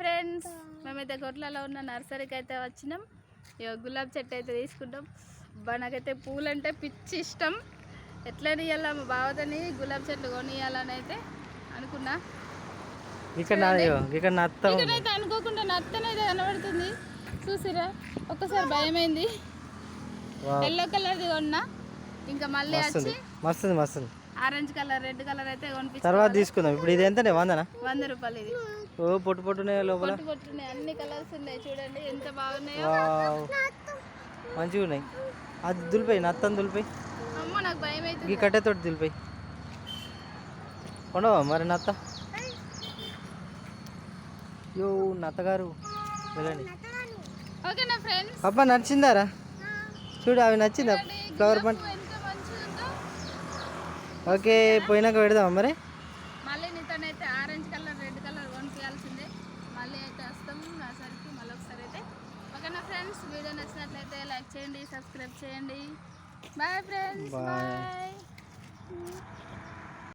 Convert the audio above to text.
Friends మేమైతే గొడ్లలో ఉన్న నర్సరీకి అయితే వచ్చినాం. ఇక గులాబీ చెట్టు అయితే తీసుకుంటాం. అబ్బా నాకైతే పూలు అంటే పిచ్చి ఇష్టం. ఎట్లా ఇవ్వాలా మా బావతని గులాబీ చెట్లు కొనియాలని అయితే అనుకున్నా. ఇక్కడైతే అనుకోకుండా నత్తనైతే కనబడుతుంది. చూసిరా? ఒక్కసారి భయమైంది. ఎల్లో కలర్ది కొన్నా. ఇంకా మళ్ళీ వచ్చి మస్తుంది మస్తుంది. ఆరెంజ్ కలర్ రెడ్ కలర్ అయితే కొనిపించి తర్వాత తీసుకుందాం. ఇప్పుడు ఇది ఎంతనే? వందనా? వంద రూపాయలు ఇది. ఓ పొట్టు పొట్టునే లోపల? పొట్టు పొట్టున్నాయి. అన్ని కలర్స్ ఉన్నాయి చూడండి. ఎంత బాగున్నాయో. మంచిగా ఉన్నాయి. అది దులిపోయి నత్తని దులిపోయి. అమ్మో నాకు భయం అవుతుంది. ఈ కట్టెతోటి దులిపోయి. ఉండవా మరి నత్త? యో నత్తగారు. వెళ్ళండి. ఓకేనా ఫ్రెండ్స్. అబ్బా నచ్చిందారా? చూడు అవి నచ్చిందా? ఫ్లవర్ పంట. ఓకే పోయినాక పెడదామా మరి? మళ్ళీ నీతోనైతే ఆరెంజ్ కలర్ రెడ్ కలర్ కొనిపించాల్సిందే మళ్ళీ అయితే వస్తాం నర్సరీకి మళ్ళీ ఒకసారి అయితే. ఓకేనా ఫ్రెండ్స్ వీడియో నచ్చినట్లయితే లైక్ చేయండి సబ్స్క్రైబ్ చేయండి. Bye friends. బాయ్.